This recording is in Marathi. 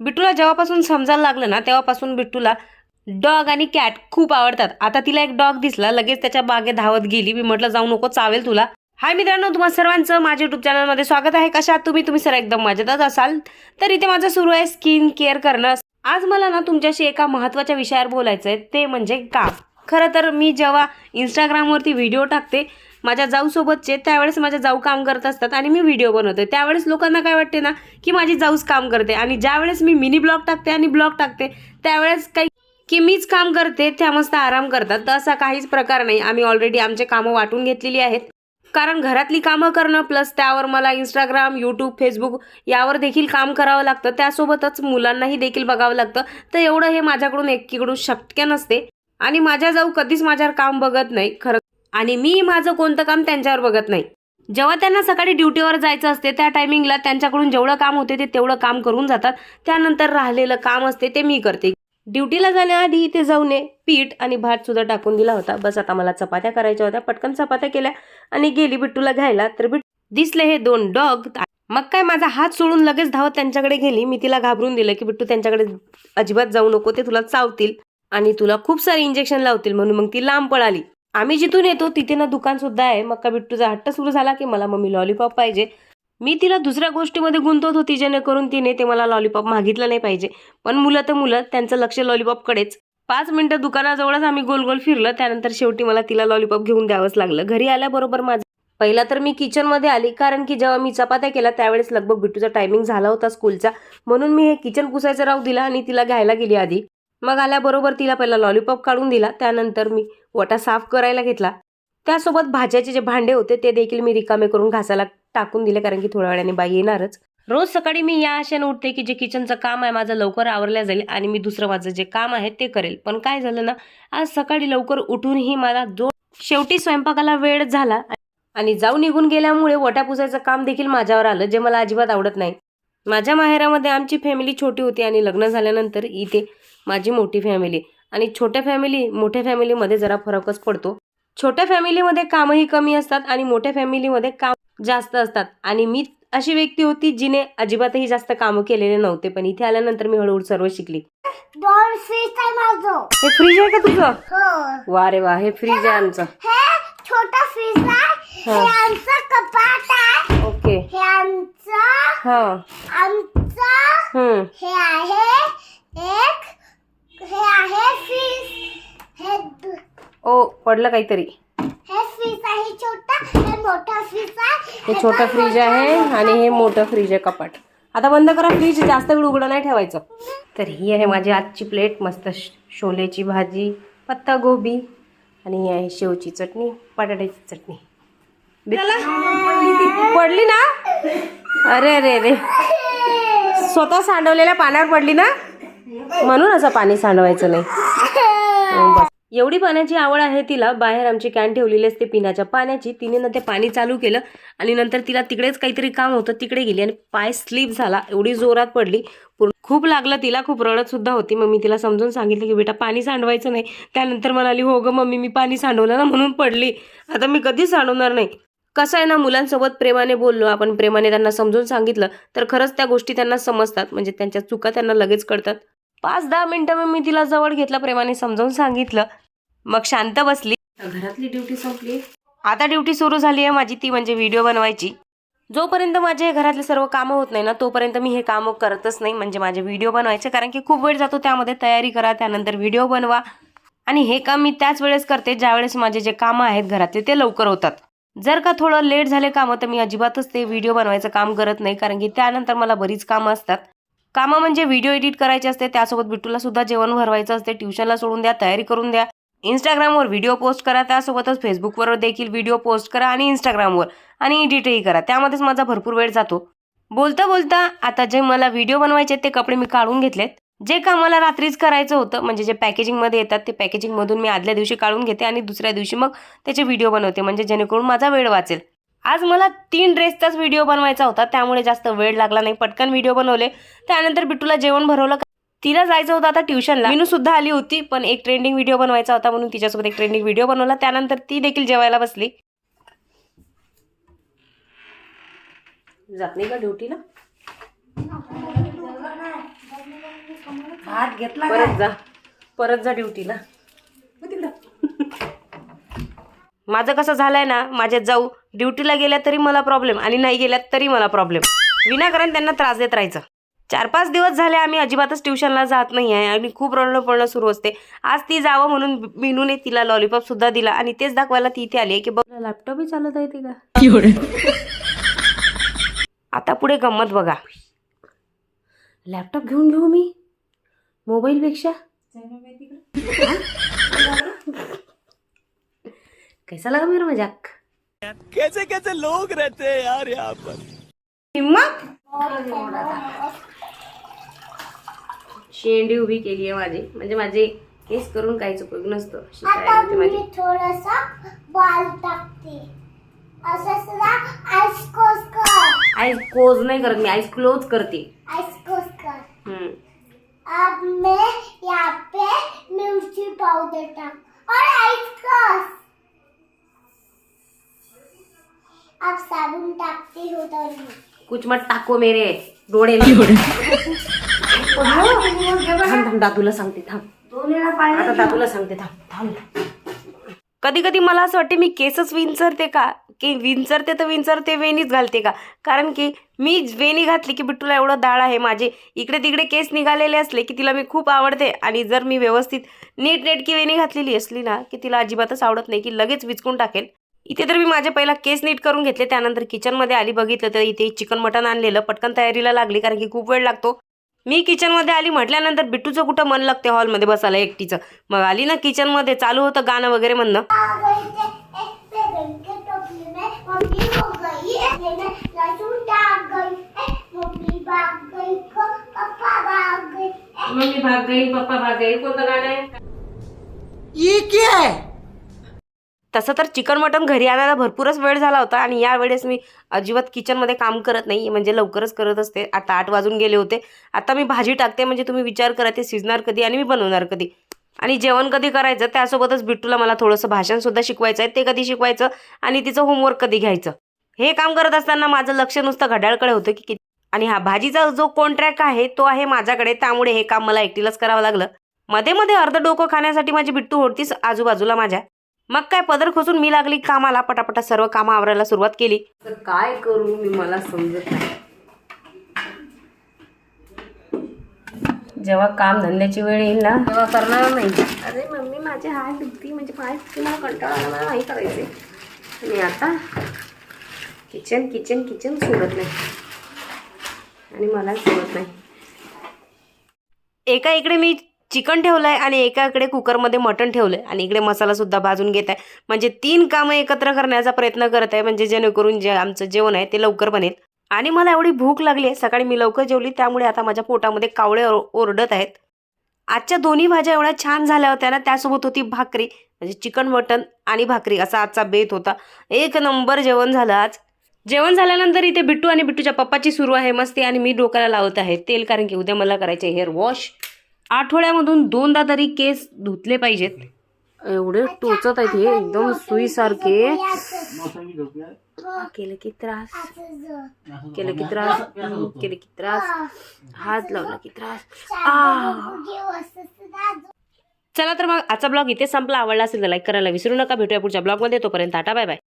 बिट्टूला जेव्हापासून समजायला लागलं ना तेव्हापासून बिट्टूला डॉग आणि कॅट खूप आवडतात. आता तिला एक डॉग दिसला लगेच त्याच्या बागे धावत गेली. मी म्हटलं जाऊ नको चावेल तुला. हाय मित्रांनो तुम्हा सर्वांचं माझ्या युट्यूब चॅनलमध्ये स्वागत आहे. कशा तुम्ही? तुम्ही सर एकदम मजेतच असाल. तर इथे माझं सुरू आहे स्किन केअर करणं. आज मला ना तुमच्याशी एका महत्त्वाच्या विषयावर बोलायचं आहे ते म्हणजे काम. खरं तर मी जेव्हा इंस्टाग्रामवरती व्हिडिओ टाकते माझ्या जाऊसोबतचे त्यावेळेस माझ्या जाऊ काम करत असतात आणि मी व्हिडिओ बनवते. त्यावेळेस लोकांना काय वाटते ना की माझी जाऊच काम करते. आणि ज्यावेळेस मी मिनी ब्लॉग टाकते आणि ब्लॉग टाकते त्यावेळेस काही की मीच काम करते त्या मस्त आराम करतात. तर असा काहीच प्रकार नाही. आम्ही ऑलरेडी आमचे कामं वाटून घेतलेली आहेत. कारण घरातली कामं करणं प्लस त्यावर मला इंस्टाग्राम यूट्यूब फेसबुक यावर देखील काम करावं लागतं. त्यासोबतच मुलांनाही देखील बघावं लागतं. तर एवढं हे माझ्याकडून एकीकडून शक्य नसते. आणि माझ्या जाऊ कधीच माझ्यावर काम बघत नाही. खरं आणि मी माझं कोणतं काम त्यांच्यावर बघत नाही. जेव्हा त्यांना सकाळी ड्युटीवर जायचं असते त्या टायमिंगला त्यांच्याकडून जेवढं काम होते ते तेवढं काम करून जातात. त्यानंतर राहिलेलं काम असते ते मी करते. ड्युटीला जाण्याआधी इथे जाऊन पीठ आणि भात सुद्धा टाकून दिला होता. बस आता मला चपात्या करायच्या होत्या. पटकन चपात्या केल्या आणि गेली बिट्टूला घ्यायला. तर बिट दिसले हे दोन डॉग. मग काय माझा हात सोडून लगेच धावत त्यांच्याकडे गेली. मी तिला घाबरून दिलं की बिट्टू त्यांच्याकडे अजिबात जाऊ नको. ते तुला चावतील आणि तुला खूप सारे इंजेक्शन लावतील म्हणून मग ती लांब पळाली. आम्ही जिथून येतो तिथे ना दुकान सुद्धा आहे. मग का बिट्टूचा हट्ट सुरू झाला की मला मम्मी लॉलीपॉप पाहिजे. मी तिला दुसऱ्या गोष्टीमध्ये गुंतवत होती जेणेकरून तिने ते मला लॉलीपॉप मागितलं नाही पाहिजे. पण मुलं तर मुलं त्यांचं लक्ष लॉलीपॉपकडेच पाच मिनिटं दुकानाजवळच आम्ही गोल गोल फिरलं. त्यानंतर शेवटी मला तिला लॉलीपॉप घेऊन द्यावंच लागलं. घरी आल्याबरोबर माझं पहिला तर मी किचनमध्ये आली कारण की जेव्हा मी चपात्या केल्या त्यावेळेस लगभग बिट्टूचा टायमिंग झाला होता स्कूलचा म्हणून मी हे किचन पुसायचं राहू दिला आणि तिला घ्यायला गेली आधी. मग आल्याबरोबर तिला पहिला लॉलीपॉप काढून दिला. त्यानंतर मी वटा साफ करायला घेतला. त्यासोबत भाज्याचे जे भांडे होते ते देखील मी रिकामे करून घासायला टाकून दिले कारण की थोड्या वेळाने बाई येणारच. रोज सकाळी मी या आशेने उठते की जे किचनचं काम आहे माझं लवकर आवरल्या जाईल आणि मी दुसरं माझं जे काम आहे ते करेल. पण काय झालं ना आज सकाळी लवकर उठूनही मला जो शेवटी स्वयंपाकाला वेळ झाला आणि जाऊ निघून गेल्यामुळे वट्या पुसायचं काम देखील माझ्यावर आलं जे मला अजिबात आवडत नाही. माझ्या माहेरामध्ये आमची फॅमिली छोटी होती आणि लग्न झाल्यानंतर इथे माझी मोठी फॅमिली आणि छोट्या फॅमिली मोठ्या फॅमिलीमध्ये जरा फरकच पडतो. छोट्या फॅमिलीमध्ये कामही कमी असतात आणि मोठ्या फॅमिलीमध्ये काम जास्त असतात. आणि मी अशी व्यक्ती होती जिने अजिबातही जास्त कामं केलेले नव्हते पण इथे आल्यानंतर मी हळूहळू सर्व शिकली. हे फ्रीज आहे का तुझं? हो. वा रे वा हे फ्रीज आहे आमचं. छोटा फ्रीज आहे. आमचं कपाट आहे. ओके. हे आमचं हे आहे एक हे आहे फ्रीज हे दु- ओ पडलं काहीतरी. हे फ्रीज आहे छोटा हे मोठा फ्रीज आहे. हे छोटं फ्रीज आहे आणि हे मोठं फ्रीज आहे कपाट. आता बंद करा फ्रीज जास्त वेळ उघडं नाही ठेवायचं. तर ही आहे माझी आजची प्लेट मस्त शोलेची भाजी पत्ता गोबी आणि ही आहे शेवची चटणी बटाट्याची चटणी. पडली ना? अरे अरे अरे. स्वतः सांडवलेल्या पाण्यावर पडली ना? म्हणून असं पाणी सांडवायचं नाही. बस. एवढी पाण्याची आवड आहे तिला. बाहेर आमची कॅन ठेवलेली असते पिण्याच्या पाण्याची. तिने ना ते पाणी चालू केलं आणि नंतर तिला तिकडेच काहीतरी काम होतं तिकडे गेली आणि पाय स्लिप झाला. एवढी जोरात पडली. खूप लागलं तिला. खूप रडत सुद्धा होती. मग मी तिला समजून सांगितलं की बेटा पाणी सांडवायचं नाही. त्यानंतर म्हणाली हो गं मम्मी मी पाणी सांडवलं ना म्हणून पडली. आता मी कधीच सांडवणार नाही. कसं आहे ना मुलांसोबत प्रेमाने बोललो आपण प्रेमाने त्यांना समजून सांगितलं तर खरंच त्या गोष्टी त्यांना समजतात. म्हणजे त्यांच्या चुका त्यांना लगेच कळतात. पाच दहा मिनिटं मग मी तिला जवळ घेतलं प्रेमाने समजावून सांगितलं. मग शांत बसली. घरातली ड्युटी संपली. आता ड्युटी सुरू झाली आहे माझी ती म्हणजे व्हिडिओ बनवायची. जोपर्यंत माझे घरातले सर्व कामं होत नाही ना तोपर्यंत मी हे कामं करतच नाही म्हणजे माझे व्हिडिओ बनवायचे. कारण की खूप वेळ जातो त्यामध्ये तयारी करा त्यानंतर व्हिडिओ बनवा. आणि हे काम मी त्याच वेळेस करते ज्या वेळेस माझे जे कामं आहेत घरातले ते लवकर होतात. जर का थोडं लेट झाले कामं तर मी अजिबातच ते व्हिडिओ बनवायचं काम करत नाही कारण की त्यानंतर मला बरीच कामं असतात. कामं म्हणजे व्हिडिओ एडिट करायचे असते त्यासोबत बिट्टूला सुद्धा जेवण भरवायचं असते ट्युशनला सोडून द्या तयारी करून द्या. इंस्टाग्रामवर व्हिडिओ पोस्ट करा त्यासोबतच फेसबुकवर देखील व्हिडिओ पोस्ट करा आणि इंस्टाग्रामवर आणि एडिटही करा. त्यामध्येच माझा भरपूर वेळ जातो. बोलता बोलता आता जे मला व्हिडिओ बनवायचे आहेत ते कपडे मी काढून घेतलेत. जे काम मला रात्रीच करायचं होतं म्हणजे जे पॅकेजिंगमध्ये येतात ते पॅकेजिंगमधून मी आदल्या दिवशी काढून घेते आणि दुसऱ्या दिवशी मग त्याचे व्हिडिओ बनवते. म्हणजे जेणेकरून माझा वेळ वाचेल. आज मला तीन ड्रेसचाच व्हिडिओ बनवायचा होता त्यामुळे जास्त वेळ लागला नाही. पटकन व्हिडिओ बनवले. त्यानंतर बिट्टूला जेवण भरवलं. तिला जायचं होतं आता ट्युशनला मिनू सुद्धा आली होती पण एक ट्रेंडिंग व्हिडिओ बनवायचा होता म्हणून तिच्यासोबत एक ट्रेंडिंग व्हिडिओ बनवला. त्यानंतर ती देखील जेवायला बसली. जात नाही का ड्युटीला? हात घेतला परत जा. परत जा ड्युटीला. माझं कसं झालंय ना माझ्यात जाऊ ड्युटीला गेल्या तरी मला प्रॉब्लेम आणि नाही गेल्यात तरी मला प्रॉब्लेम विनाकारण त्यांना त्रास देत राहायचं. चार पाच दिवस झाले आम्ही अजिबातच ट्युशनला जात नाही आहे. आणि खूप रडणं पडणं सुरू असते. आज ती जावं म्हणून मिनूने तिला लॉलीपॉप सुद्धा दिला आणि तेच दाखवायला ती इथे आली आहे की बघ. लॅपटॉपही चालत आहे ती का? आता पुढे गंमत बघा. लॅपटॉप घेऊन घेऊ मी? मोबाईलपेक्षा कैसा लगा मेरा मजाक। कैसे कैसे लोग रहते हैं यार यहाँ पर। हिम्मत? शेंडी उभी केली आहे माझी. म्हणजे माझे केस करून काहीच उपयोग नसतं. अशी आता तयारी होते मी माझी थोडासा बाल टाकते. असं सुद्धा आईस कोस कर. आईस क्लोज नाही करत मी आईस क्लोज करते. आईस कोस कर. हम्म. अब मैं यहाँ पे मिर्ची पाउडर टाक. और आइस क्रॉस अब साबुन टाकती हूँ तो नहीं। कुछ मत टाको मेरे डोळे थांब थांब दादूला सांगते थांब आता दादूला सांगते थांब थांब कधी कधी मला असं वाटते मी केसच विंचरते का? की विंचरते तर विंचरते वेणीच घालते का? कारण की मी वेणी घातली की बिट्टूला एवढं दाळ आहे माझे. इकडे तिकडे केस निघालेले असले की तिला मी खूप आवडते. आणि जर मी व्यवस्थित नीट नेटकी वेणी घातलेली असली ना की तिला अजिबातच आवडत नाही की लगेच विचकून टाकेल इथे तर मी माझे पहिला केस नीट करून घेतले. त्यानंतर किचनमध्ये आली बघितलं तर इथे चिकन मटन आणलेलं. पटकन तयारीला लागली कारण की खूप वेळ लागतो. मी किचनमध्ये आली म्हटल्यानंतर बिट्टूचं कुठं मन लागते हॉलमध्ये बसायला एकटीचं? मग आली ना किचनमध्ये चालू होतं गाणं वगैरे म्हणणं. मम्मी भाग गई को पापा भाग गई ए, मम्मी भाग गई पप्पा भाग गई कोणतं गाणं आहे? तसं तर चिकन मटन घरी आणायला भरपूरच वेळ झाला होता आणि यावेळेस मी अजिबात किचनमध्ये काम करत नाही म्हणजे लवकरच करत असते. आता आठ वाजून गेले होते. आता मी भाजी टाकते. म्हणजे तुम्ही विचार करा ते शिजणार कधी आणि मी बनवणार कधी. आणि जेवण कधी करायचं त्यासोबतच बिट्टूला मला थोडंसं भाषणसुद्धा शिकवायचं आहे. ते कधी शिकवायचं आणि तिचं होमवर्क कधी घ्यायचं. हे काम करत असताना माझं लक्ष नुसतं घड्याळकडे होतं की आणि हा भाजीचा जो कॉन्ट्रॅक्ट आहे तो आहे माझ्याकडे. त्यामुळे हे काम मला एकटीलाच करावं लागलं. मध्ये मध्ये अर्ध डोकं खाण्यासाठी माझी बिट्टू होतीच आजूबाजूला माझ्या. मग काय पदर खोसून मी लागली कामाला पटापटा सर्व कामं आवरायला सुरुवात केली. तर काय करू मी मला समजत नाही. जेव्हा काम धंद्याची वेळ येईल ना तेव्हा करणार नाही. अरे मम्मी माझे हात दुखती म्हणजे पाय दुखती मला कंटाळा आला मला नाही करायचे आणि आता किचन किचन किचन सोडत नाही. आणि मला सोडत नाही. एका इकडे मी चिकन ठेवलंय आणि एकाकडे कुकरमध्ये मटण ठेवलंय. आणि इकडे मसाला सुद्धा भाजून घेत आहे म्हणजे तीन कामं एकत्र करण्याचा प्रयत्न करत आहे. म्हणजे जेणेकरून जे आमचं जेवण आहे ते लवकर बनेल. आणि मला एवढी भूक लागली आहे. सकाळी मी लवकर जेवली. त्यामुळे आता माझ्या पोटामध्ये कावळे ओर- ओरडत आहेत. आजच्या दोन्ही भाज्या एवढ्या छान झाल्या होत्या ना त्यासोबत होती भाकरी. म्हणजे चिकन मटन आणि भाकरी. असा आजचा बेत होता. एक नंबर जेवण झालं आज. जेवण झाल्यानंतर इथे बिट्टू आणि बिट्टूच्या पप्पाची सुरू आहे मस्ती. आणि मी डोक्याला लावत आहे तेल कारण की उद्या मला करायचे हेअर वॉश. आठवड्यामधून दोनदा तरी केस धुतले पाहिजेत. एवढे टोचत आहेत हे एकदम सुईसारखे. केलं की त्रास. केलं की त्रास. केलं की त्रास. हात लावला की त्रास. आ. चला तर मग आजचा ब्लॉग इथे संपला. आवडला असेल तर लाईक करायला विसरू नका. भेटूया पुढच्या ब्लॉगमध्ये. तोपर्यंत टाटा बाय बाय.